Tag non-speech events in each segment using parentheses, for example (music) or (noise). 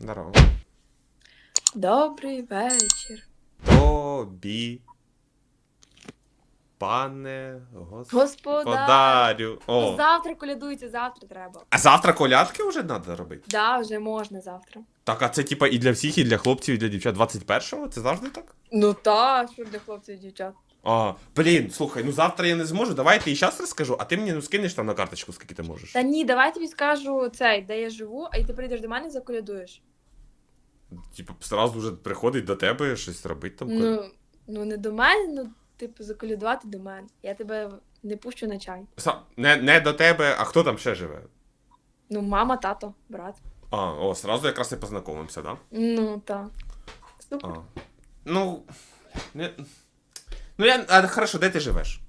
Здорово. Добрий вечір. Тобі. Пане Господар. господарю. О. Завтра колядується, завтра треба. А завтра колядки вже треба робити? Да, вже можна завтра. Так, а це типа і для всіх, і для хлопців, і для дівчат 21-го? Це завжди так? Ну та, що для хлопців і дівчат. А, блін, слухай, ну завтра я не зможу. Давай я тобі зараз розкажу, а ти мені ну скинеш там на карточку, скільки ти можеш. Та ні, давай тобі скажу цей, де я живу, а і ти прийдеш до мене і заколядуєш. Типа, сразу вже приходить до тебе щось робити там. Ну, ну не до мене, ну, типу, заколядувати до мене. Я тебе не пущу на чай. Са- Не, не до тебе, а хто там ще живе? Ну, мама, тато, брат. А, о, сразу якраз і познайомимося, да? Ну, та. А. Ну. Не... Ну я. А хорошо, де ти живеш?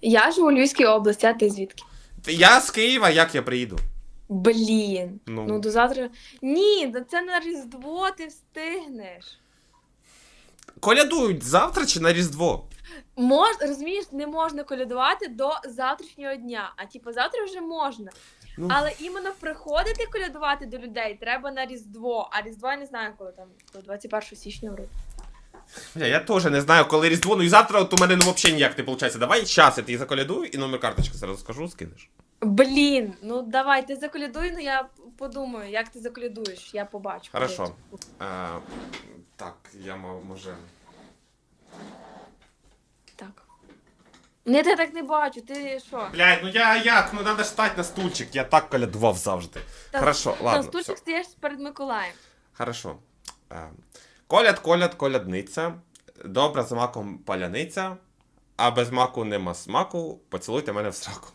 Я живу у Львівській області, а ти звідки? Я з Києва, як я приїду? Блін. Ну. Ну, до завтра. Ні, це на Різдво ти встигнеш. Колядують завтра чи на Різдво? Мож, розумієш, не можна колядувати до завтрашнього дня, а типу завтра вже можна. Ну. Але іменно приходити колядувати до людей треба на Різдво. А Різдво я не знаю, коли там, до 21 січня вроде. Бля, я теж не знаю, коли Різдво, ну і завтра от у мене ну взагалі ніяк не виходить. Давай час, я тобі заколядую і номер карточки зараз скажу, скинеш. Блін, ну давай, ти заколядуй, ну я подумаю, як ти заколядуєш, я побачу. Хорошо. Е, так, я мо- може. Так. Я тебе так не бачу, ти що? Блядь, ну я як? Ну треба стати на стульчик, я так колядував завжди. Та- Хорошо, Там ладно. стульчик Все. стоїш перед Миколаєм. Хорошо. Е, коляд, коляд, колядниця. Добра з маком паляниця, а без маку нема смаку. Поцілуйте мене в сраку.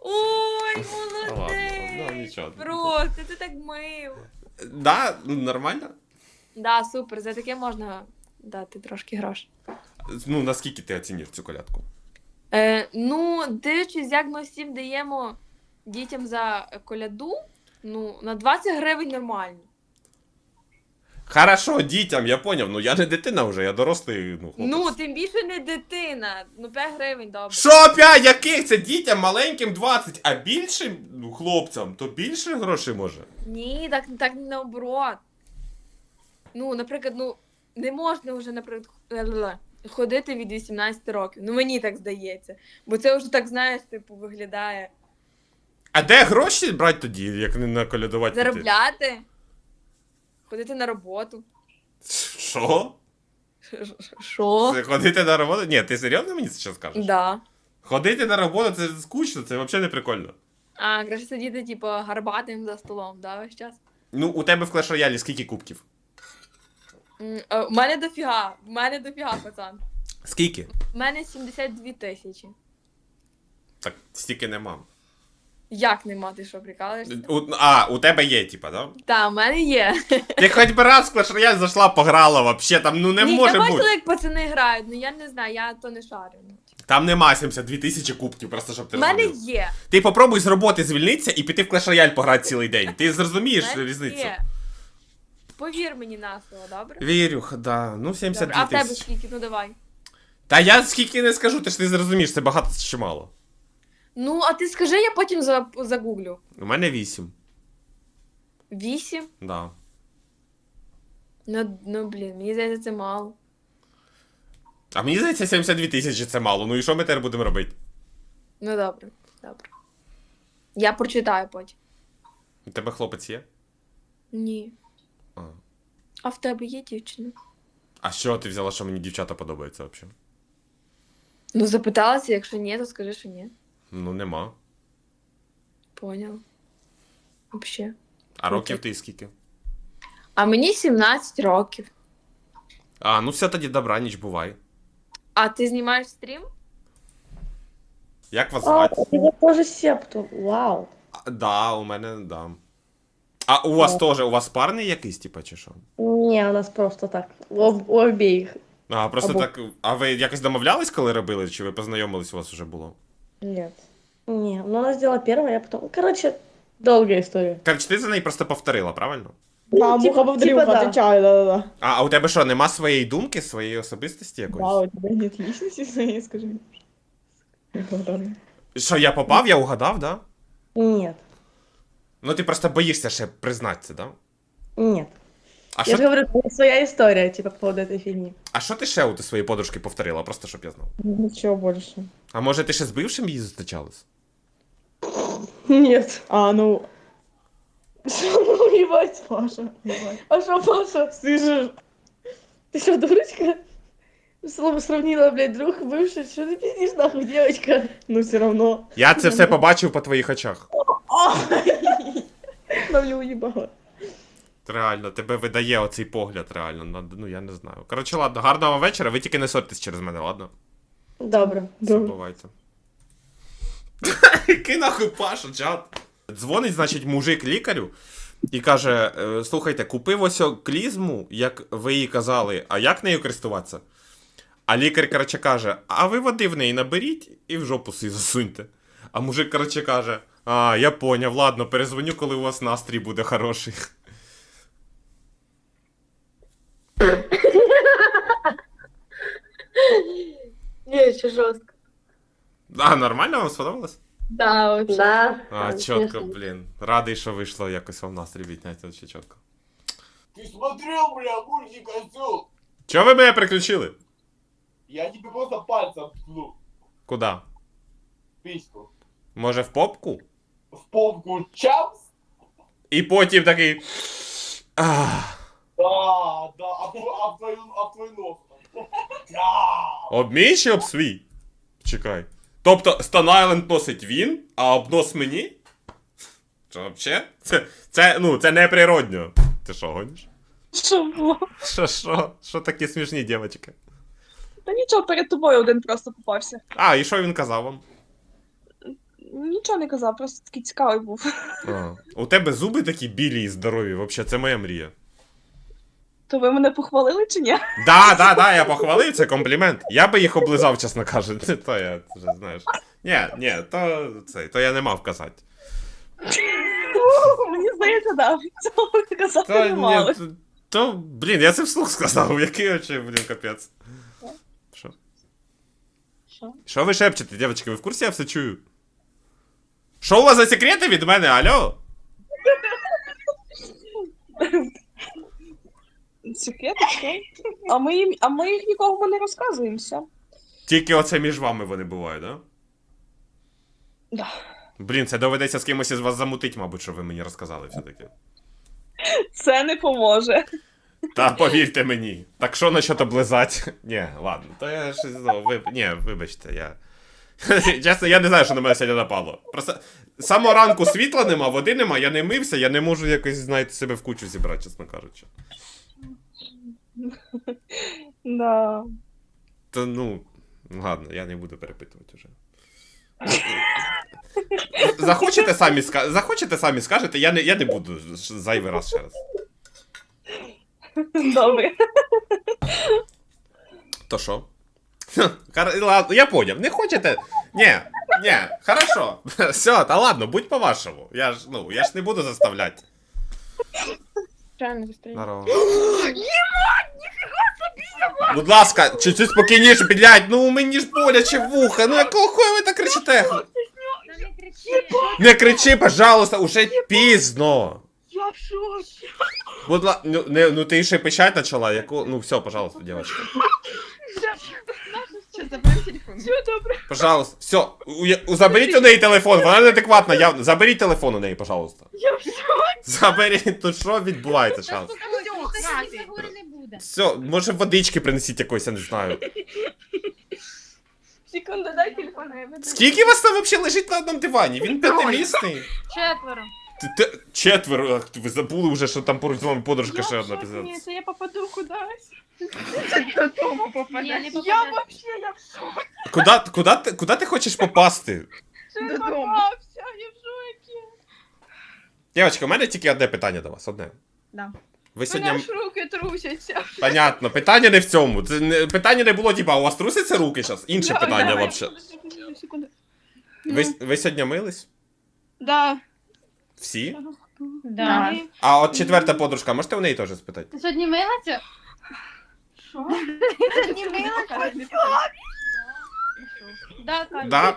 Ой, Ладно, молодець! ну, нічого. Просто, ти так мив. Да, ну, нормально. Да, супер, за таке можна дати трошки грошей. Ну, наскільки ти оцінив цю колядку? Е, ну, дивлячись, як ми всім даємо дітям за коляду, ну, на 20 гривень нормально. Хорошо, дітям, я поняв. Ну я не дитина вже, я дорослий, ну, хлопець. Ну, тим більше не дитина. Ну, 5 гривень добре. Що п'ять? Яких це дітям маленьким 20, а більшим ну, хлопцям, то більше грошей може. Ні, так, так не наоборот. Ну, наприклад, ну, не можна вже, наприклад, х- ходити від 18 років. Ну, мені так здається. Бо це вже так, знаєш, типу, виглядає. А де гроші брати тоді, як не на колядувати? піти? Заробляти, ходити на роботу. Що? Що? Це ходити на роботу? Ні, ти серйозно мені це зараз скажеш? Да. Ходити на роботу це скучно, це взагалі не прикольно. А, краще сидіти, типу, гарбатим за столом, да, весь час. Ну, у тебе в Clash Royale скільки кубків? М, е, У мене дофіга, в мене дофіга, пацан. Скільки? У мене 72 тисячі. Так, стільки нема. Як нема, ти що, прикалуєшся? У, а, у тебе є, типа, да? Та, в мене є. Ти хоч би раз в Clash Royale зайшла, пограла вообще, там ну не Ні, може я бути. бачила, як пацани грають, ну я не знаю, я то не шарю. ну. Там нема 72 тисячі кубків, просто щоб ти У мене розумів. є. Ти попробуй з роботи звільнитися і піти в Clash Royale пограти цілий день. Ти У зрозумієш мене різницю. є. Повір мені на слово, добре? Вірю, да. Ну, Добре. 72 А в тебе тисячі. скільки? Ну давай. Та я скільки не скажу, ти ж не зрозумієш, це багато чи мало. Ну, а ти скажи, я потім за- загуглю. У мене 8. Вісім? Да. Ну, ну блін, мені здається, це мало. А мені здається, 72 тисячі це мало. Ну і що ми тепер будемо робити? Ну добре, добре. Я прочитаю потім. У тебе хлопець є? Ні. А. А в тебе є дівчина? А що ти взяла, що мені дівчата подобаються взагалі? Ну, запиталася, якщо ні, то скажи, що ні. Ну нема. Поняла. Вообще. А років ти скільки? А мені 17 років. А, ну все тоді добра, ніч бувай. А ти знімаєш стрім? Як вас А, звати? у тебя тоже септу. Вау. А, Да, у мене, да. А у вас теж, у вас парний якийсь, типа, чи що? Не, у нас просто так. У, об- у обеих. А, просто Або- так. А ви якось домовлялись, коли робили, чи ви познайомились, у вас вже було? Нет. Не, ну она сделала первое, я потом... Короче, долгая история. Коротше, ти за неї просто повторила, правильно? Да, Ну, типа- муха повторюха, типа да. отвечаю, да-да-да. А, а у тебе що, нема своєї думки, своєї особистості якоїсь? Да, у тебя нет личности своей, скажи мне. Благодарна. Що, я попав, я угадав, да? Нет. Ну ти просто боїшся ще признатися, да? Нет. А Я що, же говорю, у меня своя история, типа, по поводу этой фигни. а що ти ще у ти своїй подружки повторила, просто щоб я знав? Ничего больше. А може ти ще з бившим її зустрічалась? Нет. А, ну, Ну, ебать. Паша, ебать. А что, Паша? Слышишь? Ты что, дурочка? Слово сравнила, блядь, друг бывший. Что ты пиздишь, нахуй, девочка? Ну, все равно. Я це все побачив по твоїх очах. Нам не уебало. Реально, тебе видає оцей погляд, реально. Ну я не знаю. Коротше, ладно, гарного вечора, ви тільки не сотитесь через мене, ладно? Добре. Забувайте. (laughs) Який нахуй Паша, чат. Дзвонить, значить, мужик лікарю і каже: «Е, слухайте, купив ось клізму, як ви їй казали, а як нею користуватися? А лікар, коротше, каже: а ви води в неї наберіть і в жопу свій засуньте. А мужик, коротше, каже: А, я поняв, ладно, перезвоню, коли у вас настрій буде хороший. Ні, ще жорстко. А, нормально вам сподобалось? Да, вообще. Да. А, да, чітко, смешно. блін. Радий, що вийшло якось вам настрій підняти, вообще чітко. Ты смотрел, бля, мультик осел? Чого ви мене приключили? Я тебе просто пальцем ткну. Куда? в Письку. Може, в попку? В попку чапс? І потім такий. Ах, Да, да, а, в твою, а в твой нос. Да. об мій чи об свій? Чекай. Тобто, Stone Island носить він, а об нос мені? Що, вообще? Це, це, ну, це неприродньо. Ти що, гониш? Що було? Що, що? Що такі смішні дівчатки? Та нічого, перед тобою один просто попався. А, і що він казав вам? Нічого не казав, просто такий цікавий був. А, у тебе зуби такі білі і здорові, вообще, це моя мрія. То ви мене похвалили чи ні? Да, да, да, я похвалив, це комплімент. Я би їх облизав, чесно кажучи. То я вже знаєш. Ні, ні, то це, то я не мав казати. Мені здається, да. Цього казати То, не мали. ні, то, то, блін, я це вслух сказав, який очі, блін, капець. Що? Що? Що ви шепчете, дівчатки, ви в курсі я все чую? Що у вас за секрети від мене, алло? Що? А ми, їм- а ми їх нікому не розказуємося. Тільки оце між вами вони бувають, да? Да. Блін, це доведеться з кимось із вас замутить, мабуть, що ви мені розказали все-таки. Це не поможе. Та повірте мені. Так що насчет облизати? Ні, ладно, то я ж ну, ви, ні, вибачте, я. (laughs) Чесно, я не знаю, що на мене сьогодні напало. Просто з самого ранку світла нема, води нема, я не мився, я не можу якось, знаєте, себе в кучу зібрати, чесно кажучи. (laughs) Да. То ну, ладно, я не буду перепитувати вже. (laughs) Захочете самі ска... Захочете самі скажете, я не, я не буду зайвий раз ще раз. Добре. То що? (laughs) Хар- Ладно, я поняв. Не хочете? Ні, ні, хорошо. Все, та ладно, будь по-вашому. Я ж, ну, я ж не буду заставляти. Реально застрелю. Здорово. (gasps) Будь ласка, чуть-чуть спокійніше, блядь, ну мені ж боляче вуха, ну якого хуя ви так кричите? Не кричи, пожалуйста, уже пізно. Я в шоці. Будь ласка, ну, не, ну ти ще пищать почала, яку, ну все, пожалуйста, девочка. (laughs) Телефон? Все добре. Пожалуйста, все, у, у, заберіть у неї телефон, вона неадекватна, явно. Заберіть телефон у неї, пожалуйста. Я. Заберіть, тут що відбувається зараз? Все, говори не буде. Все, може водички принесіть якоїсь, я не знаю. Секунду, дай телефон, я веду. Скільки вас там взагалі лежить на одному дивані? Він п'ятимісний. Четверо. Ти- ти- Четверо, ах, ви забули вже, що там поруч з вами подружка ще одна Ні, піздець. це я попаду кудись. Додому Ні, не. Я попадеш. вообще, я в шокі. Куда, куда, ти, куда ти хочеш попасти? Що я Додому. попався, я в шокі. Дівчатка, у мене тільки одне питання до вас, одне. Да. Ви Мене сьогодні. аж руки трусяться. Понятно, питання не в цьому. Це не, питання не було, типа, у вас трусяться руки зараз? Інше Да, питання давай. взагалі. Секунду. Ви, ви сьогодні мились? Да. Всі? Да. А от четверта подружка, можете у неї теж спитати? Ти сьогодні милася? (laughs) Що? Да,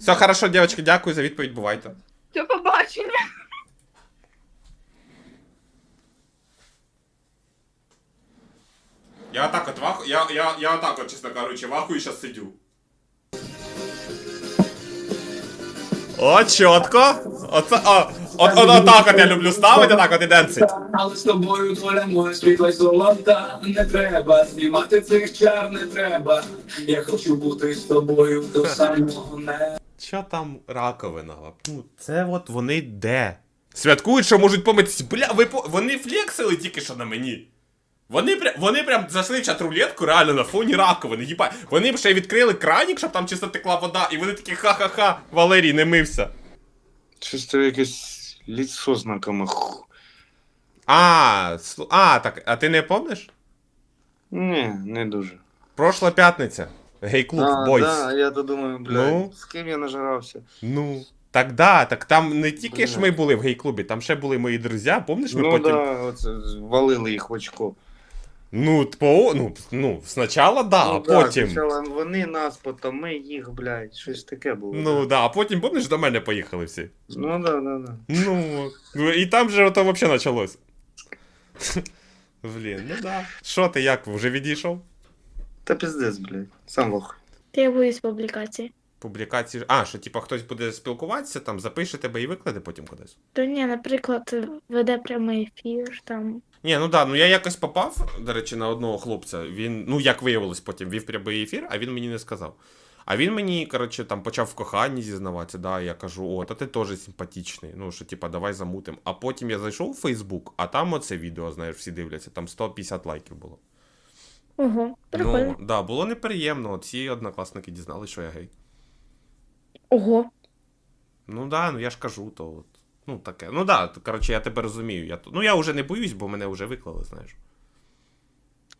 Все хорошо, девочки, дякую за відповідь, бувайте. До побачення. Я так от ваху, я, я, я так от, чесно кажучи, вахую сейчас сидю. О, чітко. Оце, о, от, от, отак от я люблю ставити, отак от і денсить. Але з тобою доля моя світла й золота Не треба знімати цих чар, не треба. Я хочу бути з тобою до самого неба. Що там раковина? Ну, це от вони де? Святкують, що можуть помитися. Бля, ви по... вони флексили тільки що на мені. Вони прям, вони прям зайшли в чат-рулетку реально на фоні раковини. Їба. Вони б ще й відкрили кранік, щоб там чисто текла вода, і вони такі ха-ха-ха, Валерій не мився. Щось тебе якесь ліцо знакоме. Ху. А, а, так, а ти не помниш? Ні, не дуже. Прошла п'ятниця. Гей-клуб, бойс. да, я то думаю, блядь, Ну? з ким я нажирався? Ну. Так да, так там не тільки ж ми були в гей-клубі, там ще були мої друзі, помниш, ми ну потім. да, оце, валили їх в очко. Ну, по, ну, ну, спочатку да, а ну, да, потім. спочатку вони нас, потім ми їх, блядь, щось таке було. Ну да, а потім, помниш, до мене поїхали всі. Ну да, да, да. Ну, ну, і там же ото взагалі почалось. Блін, ну да. Що ти, як, вже відійшов? Та піздець, блядь, сам лох. Я боюсь публікації. Публікації. А, що типа хтось буде спілкуватися, там запише тебе і викладе потім кудись. То ні, наприклад, веде прямий ефір там. Ні, ну да, ну я якось попав, до речі, на одного хлопця. Він, ну як виявилось, потім вів прямий ефір, а він мені не сказав. А він мені, коротше, там почав в коханні зізнаватися, да, я кажу, о, та ти теж симпатичний. Ну, що, типа, давай замутим. А потім я зайшов у Фейсбук, а там оце відео, знаєш, всі дивляться, там 150 лайків було. Ого, прикольно. Ну, да, було неприємно. Всі однокласники дізнали, що я гей. Ого. Ну да, ну я ж кажу, то от. Ну таке. Ну да, то, коротше, я тебе розумію. Я, ну я вже не боюсь, бо мене вже виклали, знаєш.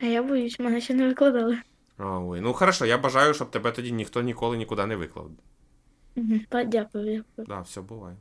А я боюсь, мене ще не викладали. А, ой. Ну хорошо, я бажаю, щоб тебе тоді ніхто ніколи нікуди не виклав. Угу. Дякую, дякую. Да, все буває.